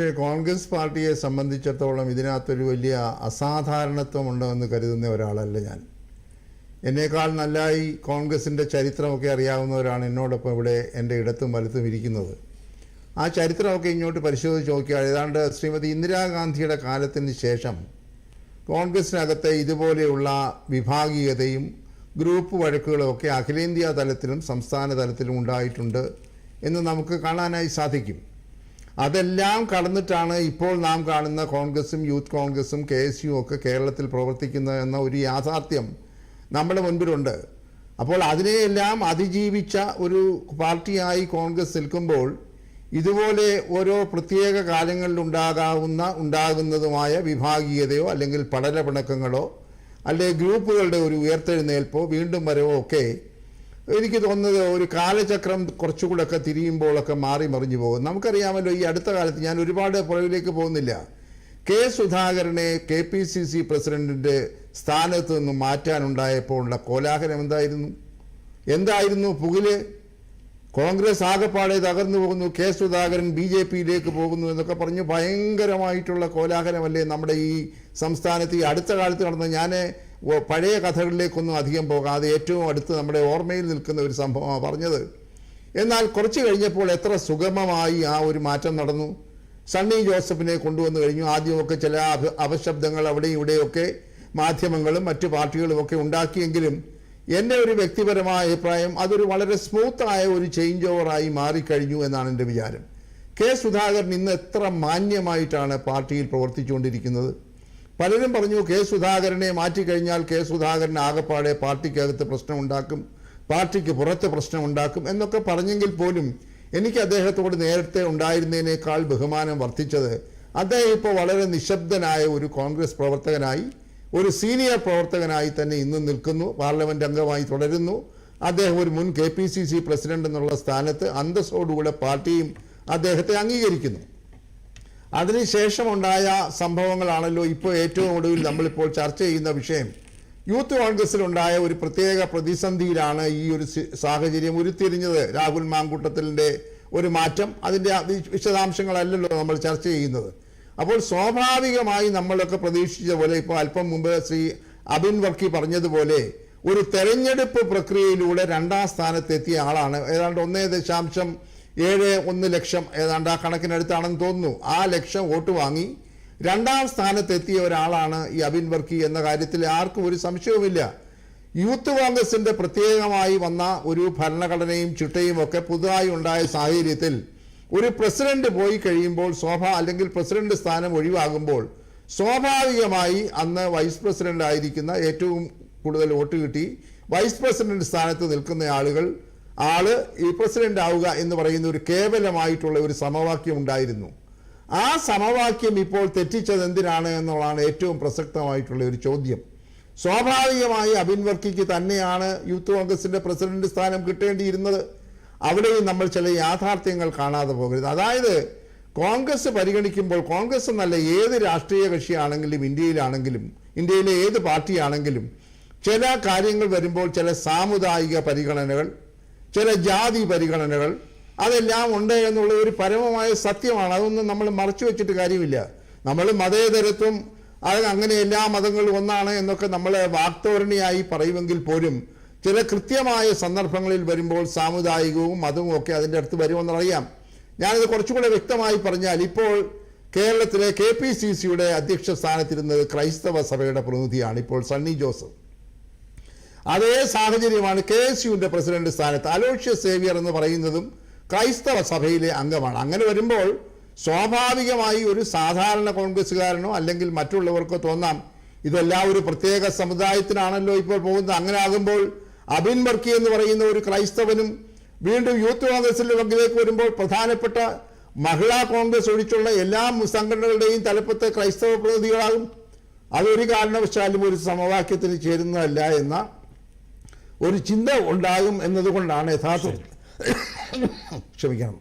പക്ഷേ കോൺഗ്രസ് പാർട്ടിയെ സംബന്ധിച്ചിടത്തോളം ഇതിനകത്തൊരു വലിയ അസാധാരണത്വം ഉണ്ടെന്ന് കരുതുന്ന ഒരാളല്ല ഞാൻ. എന്നേക്കാൾ നല്ലായി കോൺഗ്രസിന്റെ ചരിത്രമൊക്കെ അറിയാവുന്നവരാണ് എന്നോടൊപ്പം ഇവിടെ എന്റെ ഇടത്തും വലത്തും ഇരിക്കുന്നത്. ആ ചരിത്രമൊക്കെ ഇങ്ങോട്ട് പരിശോധിച്ച് നോക്കിയാൽ ഏതാണ്ട് ശ്രീമതി ഇന്ദിരാഗാന്ധിയുടെ കാലത്തിന് ശേഷം കോൺഗ്രസിനകത്ത് ഇതുപോലെയുള്ള വിഭാഗീയതയും ഗ്രൂപ്പ് വഴക്കുകളൊക്കെ അഖിലേന്ത്യാ തലത്തിലും സംസ്ഥാന തലത്തിലും ഉണ്ടായിട്ടുണ്ട് എന്ന് നമുക്ക് കാണാനായി സാധിക്കും. അതെല്ലാം കടന്നിട്ടാണ് ഇപ്പോൾ നാം കാണുന്ന കോൺഗ്രസും യൂത്ത് കോൺഗ്രസും കെ എസ് യു ഒക്കെ കേരളത്തിൽ പ്രവർത്തിക്കുന്നത് എന്ന ഒരു യാഥാർത്ഥ്യം നമ്മുടെ മുൻപിലുണ്ട്. അപ്പോൾ അതിനെയെല്ലാം അതിജീവിച്ച ഒരു പാർട്ടിയായി കോൺഗ്രസ് നിൽക്കുമ്പോൾ ഇതുപോലെ ഓരോ പ്രത്യേക കാലങ്ങളിൽ ഉണ്ടാകാവുന്ന ഉണ്ടാകുന്നതുമായ വിഭാഗീയതയോ അല്ലെങ്കിൽ പടലപിണക്കങ്ങളോ അല്ലെങ്കിൽ ഗ്രൂപ്പുകളുടെ ഒരു ഉയർത്തെഴുന്നേൽപ്പോ വീണ്ടും വരവോ ഒക്കെ എനിക്ക് തോന്നുന്നത് ഒരു കാലചക്രം കുറച്ചുകൂടെയൊക്കെ തിരിയുമ്പോഴൊക്കെ മാറി മറിഞ്ഞു പോകും. നമുക്കറിയാമല്ലോ ഈ അടുത്ത കാലത്ത് ഞാൻ ഒരുപാട് പുറകിലേക്ക് പോകുന്നില്ല. കെ സുധാകരനെ കെ പി സി സി പ്രസിഡന്റിന്റെ സ്ഥാനത്ത് നിന്ന് മാറ്റാനുണ്ടായപ്പോൾ ഉള്ള കോലാഹലം എന്തായിരുന്നു? എന്തായിരുന്നു പുകിൽ? കോൺഗ്രസ് ആകെപ്പാടെ തകർന്നു പോകുന്നു കെ സുധാകരൻ ബി ജെ പിയിലേക്ക് പോകുന്നു എന്നൊക്കെ പറഞ്ഞ് ഭയങ്കരമായിട്ടുള്ള കോലാഹലമല്ലേ നമ്മുടെ ഈ സംസ്ഥാനത്ത് ഈ അടുത്ത കാലത്ത് നടന്ന ഞാൻ പഴയ കഥകളിലേക്കൊന്നും അധികം പോകാതെ ഏറ്റവും അടുത്ത് നമ്മുടെ ഓർമ്മയിൽ നിൽക്കുന്ന ഒരു സംഭവമാണ് പറഞ്ഞത്. എന്നാൽ കുറച്ച് കഴിഞ്ഞപ്പോൾ എത്ര സുഗമമായി ആ ഒരു മാറ്റം നടന്നു. സണ്ണി ജോസഫിനെ കൊണ്ടുവന്നു കഴിഞ്ഞു. ആദ്യമൊക്കെ ചില അപ- അപശബ്ദങ്ങൾ അവിടെയും ഇവിടെയൊക്കെ മാധ്യമങ്ങളും മറ്റു പാർട്ടികളും ഒക്കെ ഉണ്ടാക്കിയെങ്കിലും എന്റെ ഒരു വ്യക്തിപരമായ അഭിപ്രായം അതൊരു വളരെ സ്മൂത്തായ ഒരു ചേഞ്ച് ഓവറായി മാറിക്കഴിഞ്ഞു എന്നാണ് എന്റെ വിചാരം. കെ സുധാകരൻ ഇന്ന് എത്ര മാന്യമായിട്ടാണ് പാർട്ടിയിൽ പ്രവർത്തിച്ചുകൊണ്ടിരിക്കുന്നത്? പലരും പറഞ്ഞു കെ സുധാകരനെ മാറ്റിക്കഴിഞ്ഞാൽ കെ സുധാകരൻ ആകെപ്പാടെ പാർട്ടിക്കകത്ത് പ്രശ്നമുണ്ടാക്കും പാർട്ടിക്ക് പുറത്ത് പ്രശ്നമുണ്ടാക്കും എന്നൊക്കെ പറഞ്ഞെങ്കിൽ പോലും എനിക്ക് അദ്ദേഹത്തോട് നേരത്തെ ഉണ്ടായിരുന്നതിനേക്കാൾ ബഹുമാനം വർദ്ധിച്ചത് അദ്ദേഹം ഇപ്പോൾ വളരെ നിശബ്ദനായ ഒരു കോൺഗ്രസ് പ്രവർത്തകനായി ഒരു സീനിയർ പ്രവർത്തകനായി തന്നെ ഇന്ന് നിൽക്കുന്നു പാർലമെന്റ് അംഗമായി തുടരുന്നു. അദ്ദേഹം ഒരു മുൻ K P C C president എന്നുള്ള സ്ഥാനത്ത് അന്തസ്സോടുകൂടെ പാർട്ടിയും അദ്ദേഹത്തെ അംഗീകരിക്കുന്നു. അതിനുശേഷമുണ്ടായ സംഭവങ്ങളാണല്ലോ ഇപ്പോൾ ഏറ്റവും ഒടുവിൽ നമ്മളിപ്പോൾ ചർച്ച ചെയ്യുന്ന വിഷയം. യൂത്ത് കോൺഗ്രസിലുണ്ടായ ഒരു പ്രത്യേക പ്രതിസന്ധിയിലാണ് ഈ ഒരു സാഹചര്യം ഉരുത്തിരിഞ്ഞത്. രാഹുൽ മാങ്കൂട്ടത്തിലിന്റെ ഒരു മാറ്റം അതിന്റെ വിശദാംശങ്ങളല്ലല്ലോ നമ്മൾ ചർച്ച ചെയ്യുന്നത്. അപ്പോൾ സ്വാഭാവികമായി നമ്മളൊക്കെ പ്രതീക്ഷിച്ച പോലെ ഇപ്പോൾ അല്പം മുമ്പ് ശ്രീ അബിൻ വർക്കി പറഞ്ഞതുപോലെ ഒരു തെരഞ്ഞെടുപ്പ് പ്രക്രിയയിലൂടെ രണ്ടാം സ്ഥാനത്തെത്തിയ ആളാണ്. ഏതാണ്ട് ഒന്നേ ദശാംശം ഏഴ് ഒന്ന് ലക്ഷം ഏതാണ്ട് ആ കണക്കിനടുത്താണെന്ന് തോന്നുന്നു. ആ ലക്ഷം വോട്ട് വാങ്ങി രണ്ടാം സ്ഥാനത്തെത്തിയ ഒരാളാണ് ഈ അബിൻ വർക്കി എന്ന കാര്യത്തിൽ ആർക്കും ഒരു സംശയവുമില്ല. യൂത്ത് കോൺഗ്രസിന്റെ പ്രത്യേകമായി വന്ന ഒരു ഭരണഘടനയും ചിട്ടയും ഒക്കെ പുതുതായി ഉണ്ടായ സാഹചര്യത്തിൽ ഒരു പ്രസിഡന്റ് പോയി കഴിയുമ്പോൾ സ്വാഭാ അല്ലെങ്കിൽ പ്രസിഡന്റ് സ്ഥാനം ഒഴിവാകുമ്പോൾ സ്വാഭാവികമായി അന്ന് വൈസ് പ്രസിഡന്റ് ആയിരിക്കുന്ന ഏറ്റവും കൂടുതൽ വോട്ട് കിട്ടി. വൈസ് പ്രസിഡന്റ് സ്ഥാനത്ത് നിൽക്കുന്ന ആളുകൾ ആൾ ഈ പ്രസിഡന്റ് ആവുക എന്ന് പറയുന്ന ഒരു കേവലമായിട്ടുള്ള ഒരു സമവാക്യം ഉണ്ടായിരുന്നു. ആ സമവാക്യം ഇപ്പോൾ തെറ്റിച്ചത് എന്തിനാണ് എന്നുള്ളതാണ് ഏറ്റവും പ്രസക്തമായിട്ടുള്ള ഒരു ചോദ്യം. സ്വാഭാവികമായി അബിൻ വർക്കിക്ക് തന്നെയാണ് യൂത്ത് കോൺഗ്രസിന്റെ പ്രസിഡന്റ് സ്ഥാനം കിട്ടേണ്ടിയിരുന്നത്. അവിടെയും നമ്മൾ ചില യാഥാർത്ഥ്യങ്ങൾ കാണാതെ പോകരുത്. അതായത് കോൺഗ്രസ് പരിഗണിക്കുമ്പോൾ കോൺഗ്രസ് എന്നല്ല ഏത് രാഷ്ട്രീയ കക്ഷിയാണെങ്കിലും ഇന്ത്യയിലാണെങ്കിലും ഇന്ത്യയിലെ ഏത് പാർട്ടിയാണെങ്കിലും ചില കാര്യങ്ങൾ വരുമ്പോൾ ചില സാമുദായിക പരിഗണനകൾ ചില ജാതി പരിഗണനകൾ അതെല്ലാം ഉണ്ട് എന്നുള്ള ഒരു പരമമായ സത്യമാണ്. അതൊന്നും നമ്മൾ മറച്ചു വെച്ചിട്ട് കാര്യമില്ല. നമ്മൾ മതേതരത്വം അത് അങ്ങനെ എല്ലാ മതങ്ങളും ഒന്നാണ് എന്നൊക്കെ നമ്മൾ വാക്തോരണിയായി പറയുമെങ്കിൽ പോലും ചില കൃത്യമായ സന്ദർഭങ്ങളിൽ വരുമ്പോൾ സാമുദായികവും മതവും ഒക്കെ അതിന്റെ അടുത്ത് വരുമെന്നറിയാം ഞാനിത് കുറച്ചുകൂടെ വ്യക്തമായി പറഞ്ഞാൽ ഇപ്പോൾ കേരളത്തിലെ കെ പി സി സിയുടെ അധ്യക്ഷ സ്ഥാനത്തിരുന്നത് ക്രൈസ്തവ സഭയുടെ പ്രതിനിധിയാണ് ഇപ്പോൾ സണ്ണി ജോസഫ്. അതേ സാഹചര്യമാണ് കെ എസ് യുവിന്റെ പ്രസിഡന്റ് സ്ഥാനത്ത്. അലോഷ്യ സേവിയർ എന്ന് പറയുന്നതും ക്രൈസ്തവ സഭയിലെ അംഗമാണ്. അങ്ങനെ വരുമ്പോൾ സ്വാഭാവികമായി ഒരു സാധാരണ കോൺഗ്രസ്സുകാരനോ അല്ലെങ്കിൽ മറ്റുള്ളവർക്കോ തോന്നാം ഇതെല്ലാം ഒരു പ്രത്യേക സമുദായത്തിനാണല്ലോ ഇപ്പോൾ പോകുന്നത്. അങ്ങനെ ആകുമ്പോൾ അബിൻ ബർക്കി എന്ന് പറയുന്ന ഒരു ക്രൈസ്തവനും വീണ്ടും യൂത്ത് കോൺഗ്രസിന്റെ പങ്കിലേക്ക് വരുമ്പോൾ പ്രധാനപ്പെട്ട മഹിളാ കോൺഗ്രസ് ഒഴിച്ചുള്ള എല്ലാ സംഘടനകളുടെയും തലപ്പത്തെ ക്രൈസ്തവ പ്രതിനിധികളാകും. അതൊരു കാരണവശാലും ഒരു സമവാക്യത്തിന് ചേരുന്നതല്ല എന്ന ഒരു ചിന്ത ഉണ്ടാകും എന്നതുകൊണ്ടാണ് യഥാർത്ഥത്തിൽ ക്ഷമിക്കണം.